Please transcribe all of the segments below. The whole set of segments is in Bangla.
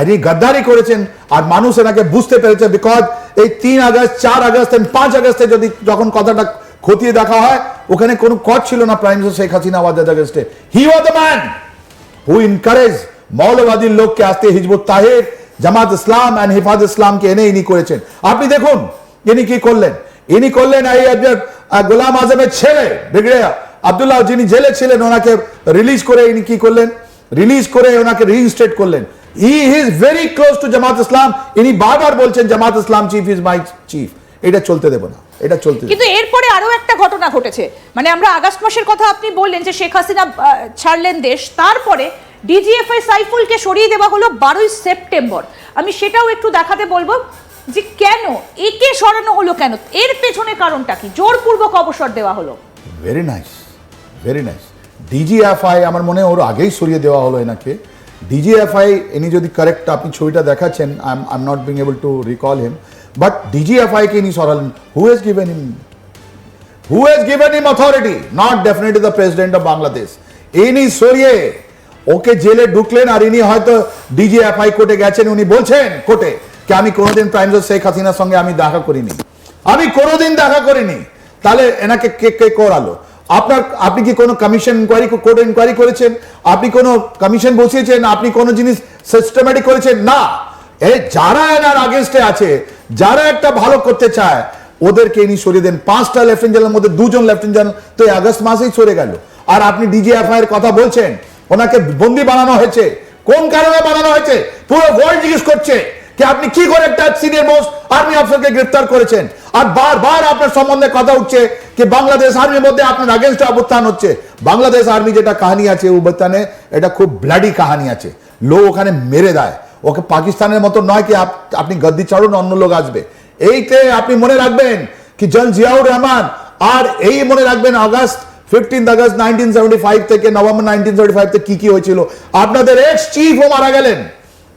আর ইনি গাদ্দারি করেছেন আর মানুষ এনাকে বুঝতে পেরেছে বিকজ এই তিন আগস্ট, চার আগস্ট পাঁচ আগস্টে যদি যখন কথাটা খতিয়ে দেখা হয়, ওখানে কোনো কট ছিল না prime minister Sheikh Hasina was আগস্টে he was the man who encourage মৌলবাদীর লোককে আসতে হিজবুত তাহের, জামাত ইসলাম অ্যান্ড হিফাজ ইসলামকে এনে ইনি করেছেন। আপনি দেখুন, ইনি কি করলেন? ইনি করলেন এই গোলাম আজমের ছেলে ব্রিগেডিয়ার আব্দুল্লাহ, যিনি জেলে ছিলেন, ওনাকে রিলিজ করে ইনি কি করলেন? রিলিজ করে ওনাকে রিইনস্টেট করলেন। He is very close to Jamaat Islam ইনি বারবার বলছেন Jamaat Islam chief is my chief এটা চলতে দেবো না এটা চলতে কিন্তু এরপরে আরও একটা ঘটনা ঘটেছে। মানে আমরা আগস্ট মাসের কথা আপনি বললেন যে শেখ হাসিনা ছাড়লেন দেশ। তারপরে ডিজিএফআই সাইফুলকে সরিয়ে দেওয়া হলো বারোই সেপ্টেম্বর। আমি সেটাও একটু দেখাতে বলব যে কেন একে সরানো হলো কেন? এর পেছনে কারণটা কি? জোরপূর্বক অবসর দেওয়া হলো। Very nice very nice DGFI আমার মনে হয় ওর আগেই সরিয়ে দেওয়া হলো এনাকে। ডিজিএফআই ইনি যদি কারেক্ট আপনি ছবিটা দেখাচ্ছেন I am I am not being able to recall him but DGFI কে ইনি সরালেন। Who has given him who has given him authority not definitely the president of Bangladesh ইনি সরিয়ে ওকে জেলে ঢুকলেন আর ইনি হয়তো ডিজিএফআই কোর্টে গেছেন, উনি বলছেন কোর্টে কি আমি কোনোদিন প্রাইম শেখ হাসিনার সঙ্গে আমি দেখা করিনি। আমি কোনোদিন দেখা করিনি। তাহলে এনাকে কে কে করালো? আপনার, আপনি কি কোনো কমিশন ইনকোয়ারি কোর্ট ইনকোয়ারি করেছেন? আপনি কোনো কমিশন বসিয়েছেন? আপনি কোনো জিনিস সিস্টেমেটিক করেছেন? না। এ যারা এনার আগেনস্টে আছে, যারা একটা ভালো করতে চায়, ওদেরকে ইনি সরিয়ে দেন। পাঁচটা লেফটেন্ট জেনারেল, মধ্যে দুজন লেফটেন্ট জেনারেল, তো এই আগস্ট মাসেই সরে গেল। আর আপনি ডিজিএফআই এর কথা বলছেন, ওনাকে বন্দি বানানো হয়েছে। কোন কারণে বানানো হয়েছে? পুরো ওয়ার্ল্ড জিজ্ঞেস করছে। কি আপনি কি করে একটা সিনিয়র মোস্ট আর্মি অফিসারকে গ্রেফতার করেছেন? আর বারবার আপনার সম্বন্ধে কথা উঠছে কি বাংলাদেশ আর্মির মধ্যে আপনার আগেনস্টে অবস্থান হচ্ছে। বাংলাদেশ আর্মি যেটা কাহিনী আছে অবস্থানে, এটা খুব ব্লাডি কাহিনী আছে। লোক ওখানে মেরে দেয়। ওকে পাকিস্তানের মতো নয় কি আপনি গদ্দি ছাড়ুন, অন্য লোক আসবে। এইতে আপনি মনে রাখবেন কি জন জিয়াউর রহমান, আর এই মনে রাখবেন August fifteenth August nineteen seventy five থেকে নভেম্বর নাইনটিন সেভেন্টি ফাইভ থেকে কি কি হয়েছিল? আপনাদের এক্স চিফও মারা গেলেন।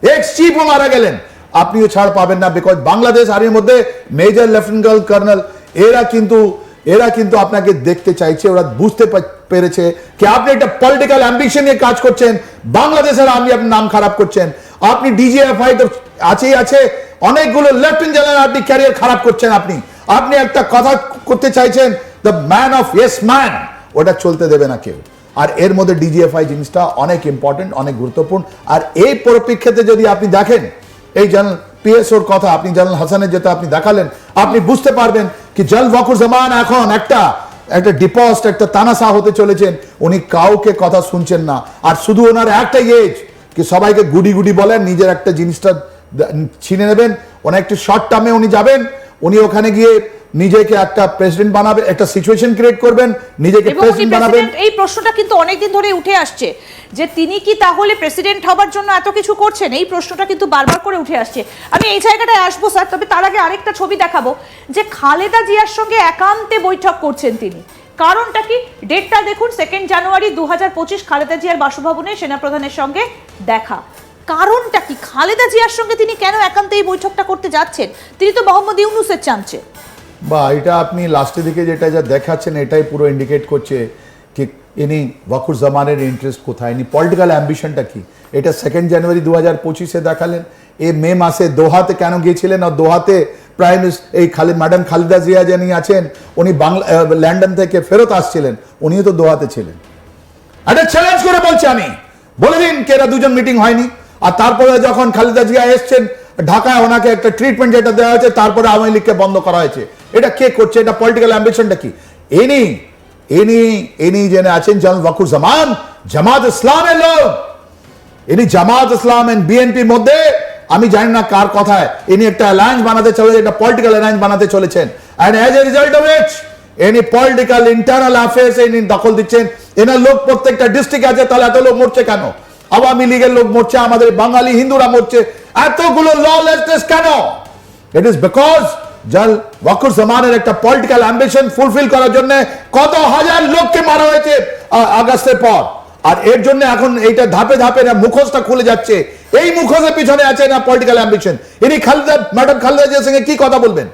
এক্স চিফও মারা গেলেন। আপনিও ছাড় পাবেন না বিকজ বাংলাদেশ আর্মির মধ্যে মেজর লেফটেন্যান্ট কর্নেল এরা কিন্তু এরা কিন্তু আপনাকে দেখতে চাইছে, ওরা বুঝতে পেরেছে কি আপনি একটা পলিটিক্যাল অ্যাম্বিশন নিয়ে কাজ করছেন, বাংলাদেশের আপনার নাম খারাপ করছেন, আপনি ডিজিএফআই তো আছেই আছে, অনেকগুলো লেফটেন্যান্ট জেনারেল আপনি ক্যারিয়ার খারাপ করছেন আপনি আপনি একটা কথা করতে চাইছেন the man of yes man ওটা চলতে দেবে না কেউ। আর এর মধ্যে ডিজিএফআই জিনিসটা অনেক ইম্পর্টেন্ট অনেক গুরুত্বপূর্ণ, আর এই পরিপ্রেক্ষিতে যদি আপনি দেখেন এই পিএস পিএসওর কথা, আপনি জানাল হাসানের যেটা আপনি দেখালেন, আপনি বুঝতে পারবেন কি জল বকুর জামান এখন একটা একটা ডিপোস্ট একটা তানাসা হতে চলেছেন। উনি কাউকে কথা শুনছেন না। আর শুধু ওনার একটা এজ কি সবাইকে গুডি গুডি বলেন, নিজের একটা জিনিসটা ছিনে নেবেন। ওনার একটি শর্ট টার্মে উনি যাবেন। উনি ওখানে গিয়ে নিজেকে একটা প্রেসিডেন্ট বানাবে একটা সিচুয়েশন ক্রিয়েট করবেন নিজেকে প্রেসিডেন্ট বানাবেন। এই প্রশ্নটা কিন্তু অনেকদিন ধরে উঠে আসছে যে তিনি কি তাহলে প্রেসিডেন্ট হবার জন্য এত কিছু করছেন? এই প্রশ্নটা কিন্তু বারবার করে উঠে আসছে। আমি এই জায়গাটায় আসব স্যার তবে তার আগে আরেকটা ছবি দেখাবো যে খালেদা জিয়ার সঙ্গে একান্তে বৈঠক করছেন তিনি। কারণটা কি? ডেটটা দেখুন সেকেন্ড জানুয়ারি দু হাজার পঁচিশ খালেদা জিয়ার বাসভবনে সেনাপ্রধানের সঙ্গে দেখা। কারণটা কি? খালেদা জিয়ার সঙ্গে তিনি কেন একান্তে এই বৈঠকটা করতে যাচ্ছেন? তিনি তো মোহাম্মদ ইউনুসের চামচে। বা এটা আপনি লাস্টের দিকে যেটা যা দেখাচ্ছেন এটাই পুরো ইন্ডিকেট করছে কি ইনি ওয়াকুর জামানের ইন্টারেস্ট কোথায়? ইনি পলিটিক্যাল অ্যাম্বিশনটা কি? এটা সেকেন্ড জানুয়ারি দু হাজার পঁচিশে দেখালেন। এ মে মাসে দোহাতে কেন গিয়েছিলেন? আর দোহাতে প্রাইম এই খালি ম্যাডাম খালিদা জিয়া যিনি আছেন উনি বাংলা আহ, লন্ডন থেকে ফেরত আসছিলেন উনিও তো দোহাতে ছিলেন। একটা চ্যালেঞ্জ করে বলছি আমি। বলে দিন কে এরা দুজন মিটিং হয়নি। আর তারপরে যখন খালেদা জিয়া এসছেন ঢাকায় ওনাকে একটা ট্রিটমেন্ট যেটা দেওয়া হয়েছে তারপরে আওয়ামী লীগকে বন্ধ করা হয়েছে। এটা কে করছে? এটা পলিটিক্যাল অ্যাম্বিশনটা কি? ইনি ইনি ইনি জেনে আছেন জন ওয়াকুর জামান, জামাত ইসলামের লোক। ইনি জামাত ইসলাম এন্ড বিএনপির মধ্যে, আমি জানি না কার কথায় ইনি একটা অ্যালায়েন্স বানাতে চলে একটা পলিটিক্যাল অ্যালায়েন্স বানাতে চলেছেন। And as a result of it ইনি পলিটিক্যাল ইন্টারনাল অ্যাফেয়ার্স ইনি দখল দিচ্ছেন। এনার লোক প্রত্যেকটা ডিস্ট্রিক্ট আছে, তাহলে এত লোক মরছে কেন? আওয়ামী লীগের লোক মরছে, আমাদের বাঙালি হিন্দুরা মরছে। এতগুলো ললেসনেস কেন? ইট ইজ বিকজ জল ওয়াকুর জামানের একটা পলিটিক্যাল অ্যাম্বিশন ফুলফিল করার জন্য কত হাজার লোককে মারা হয়েছে আগস্টের পর। আর এর জন্য এখন এইটা ধাপে ধাপে না মুখোশটা খুলে যাচ্ছে। এই মুখোশের পিছনে আছে না পলিটিক্যাল অ্যাম্বিশন ইনি খালেদা ম্যাডাম খালেদা জিয়ার সঙ্গে কি কথা বলবেন?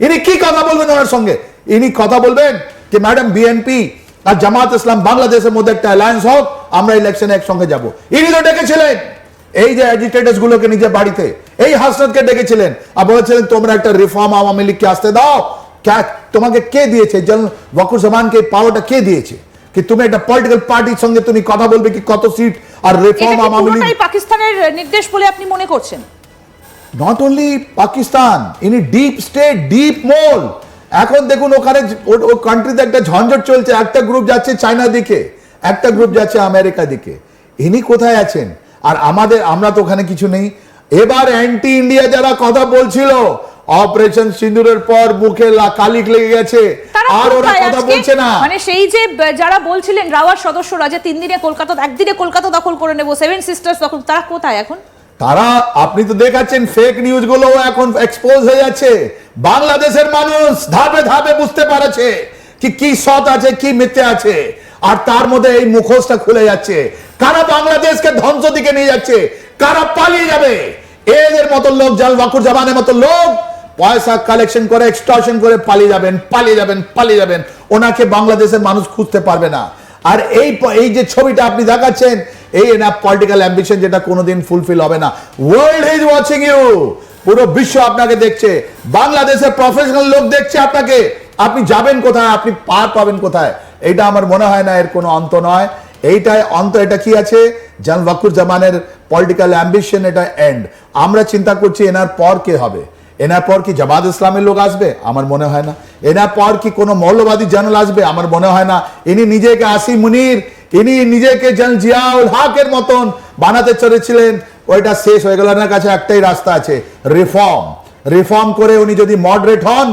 ইনি কি কথা বলবেন ওনার সঙ্গে? ইনি কথা বলবেন যে ম্যাডাম বিএনপি আর জামাত ইসলাম বাংলাদেশের মধ্যে একটা অ্যালায়েন্স হোক, আমরা ইলেকশনে একসঙ্গে যাব। ইনি তো ডেকেছিলেন। এই যে অ্যাজিটেটার্স গুলোকে নিজের বাড়িতে এই হাসনাতকে ডেকেছিলেন। আর বলেছিলেন তোমরা একটা রিফর্ম আওয়ামী লীগকে আসতে দাও। তোমাকে কে দিয়েছে? জন ওয়াকুর জামানকে পাওয়ারটা কে দিয়েছে? কি তুমি একটা পলিটিক্যাল পার্টির সঙ্গে তুমি কথা বলবে কি কত সিট আর রিফর্ম আওয়ামী লীগ পাকিস্তানের নির্দেশ বলে আপনি মনে করছেন? নট অনলি পাকিস্তান ইনি ডিপ স্টেট ডিপ মোল এখন দেখুন ওখানে ও কান্ট্রিতে একটা ঝঞ্ঝট চলছে। একটা গ্রুপ যাচ্ছে চায়না দিকে একটা গ্রুপ যাচ্ছে আমেরিকা দিকে। ইনি কোথায় আছেন? আর আমাদের আমরা তো ওখানে কিছু নেই। এবার অ্যান্টি ইন্ডিয়া যারা কথা বলছিল অপারেশন সিন্দুরের পর মুখে কালিক লেগে গেছে। আর ওরা কথা বলছে না। মানে সেই যে যারা বলছিলেন রাওয়ার সদস্যরা যে তিন দিনে কলকাতা একদিনে কলকাতা দখল করে নেব সেভেন সিস্টার্স দখল তারা কোথায় এখন? তারা আপনি তো দেখাচ্ছেন ফেক নিউজগুলো এখন এক্সপোজ হয়ে যাচ্ছে। বাংলাদেশের মানুষ ধাপে ধাপে বুঝতে পারছে কি কি সৎ আছে কি মিথ্যে আছে। আর তার মধ্যে এই মুখোশটা খুলে যাচ্ছে। কারা বাংলাদেশকে ধ্বংস দিকে নিয়ে যাচ্ছে? কারা পালিয়ে যাবে? এদের মতো লোক, জাল বাকুর জামানের মতো লোক, পয়সা কালেকশন করে এক্সটর্শন করে পালিয়ে যাবেন পালিয়ে যাবেন পালিয়ে যাবেন। ওনাকে বাংলাদেশের মানুষ খুঁজতে পারবে না। আর এই এই যে ছবিটা আপনি দেখাচ্ছেন, এই না পলিটিক্যাল অ্যাম্বিশন যেটা কোনোদিন ফুলফিল হবে না। ওয়ার্ল্ড ইজ ওয়াচিং ইউ পুরো বিশ্ব আপনাকে দেখছে। বাংলাদেশের প্রফেশনাল লোক দেখছে আপনাকে। আপনি যাবেন কোথায়? আপনি পার পাবেন কোথায়? এটা আমার মনে হয় না, এর কোনো অন্ত নয়। এইটাই অন্ত, এটা কি আছে? জান ওয়াকুর জামানের পলিটিক্যাল অ্যাম্বিশন এটা এন্ড আমরা চিন্তা করছি, এনার পর কে হবে? এনার পর কি জামাত ইসলামের লোক আসবে? আমার মনে হয় না। এনার পর কি কোনো মৌলবাদী জানাল আসবে? আমার মনে হয় না। ইনি নিজেকে আসি মুনির, ইনি নিজেকে জন জিয়াউল হকের মতন বানাতে চলেছিলেন। ওইটা শেষ হয়ে গেল। এনার কাছে একটাই রাস্তা আছে রিফর্ম রিফর্ম করে উনি যদি মডারেট হন,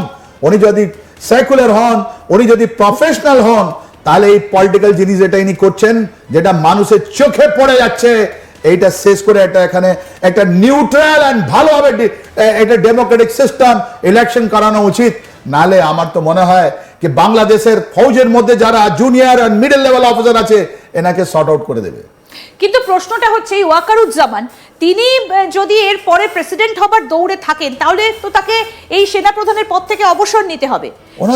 উনি যদি সেকুলার হন, উনি যদি প্রফেশনাল হন, তাহলে এই পলিটিক্যাল জিনিস যেটা ইনি করছেন, যেটা মানুষের চোখে পড়ে যাচ্ছে এইটা শেষ করে একটা এখানে একটা নিউট্রাল অ্যান্ড ভালোভাবে একটা ডেমোক্রেটিক সিস্টেম ইলেকশন করানো উচিত। নালে আমার তো মনে হয় কি বাংলাদেশের ফৌজের মধ্যে যারা junior and middle level officer আছে এনাকে শর্ট আউট করে দেবে। কিন্তু প্রশ্নটা হচ্ছে এই ওয়াকারুজ্জামান তিনি যদি এর পরে প্রেসিডেন্ট হবার দৌড়ে থাকেন তাহলে তো তাকে এই সেনাপ্রধানের পদ থেকে অবসর নিতে হবে।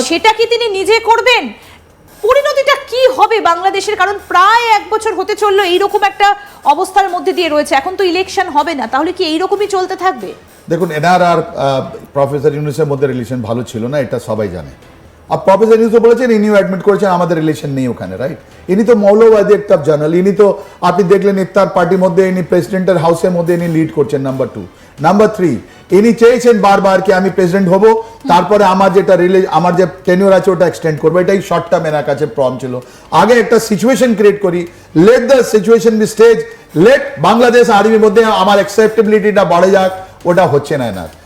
সেটা কি তিনি নিজে করবেন? পরিণতিটা কি হবে বাংলাদেশের? কারণ প্রায় এক বছর হতে চলল, এইরকম একটা অবস্থার মধ্যে দিয়ে রয়েছে। এখন তো ইলেকশন হবে না, তাহলে কি এইরকমই চলতে থাকবে? দেখুন, এনার আর প্রফেসর ইউনুসের মধ্যে রিলেশন ভালো ছিল না, এটা সবাই জানে। আর প্রফেসর ইউনুস বলেছেন, ইনিও অ্যাডমিট করেছেন, আমাদের রিলেশন নেই ওখানে রাইট ইনি তো মৌলবাদী একটা জার্নাল ইনি তো, আপনি দেখলেন ইফতার পার্টির মধ্যে ইনি প্রেসিডেন্টের হাউসের মধ্যে ইনি লিড করছেন নাম্বার টু নাম্বার থ্রি ইনি চেয়েছেন বারবার কি আমি প্রেসিডেন্ট হব। তারপরে আমার যেটা রিলে আমার যে টেনিওর আছে, ওটা এক্সটেন্ড করব। এটাই শর্ট টার্ম এনার কাছে প্রম ছিল। আগে একটা সিচুয়েশন ক্রিয়েট করি। Let the situation be stage let Bangladesh আর্মির মধ্যে আমার অ্যাকসেপ্টেবিলিটিটা বাড়ে যাক। ওটা হচ্ছে না এনার।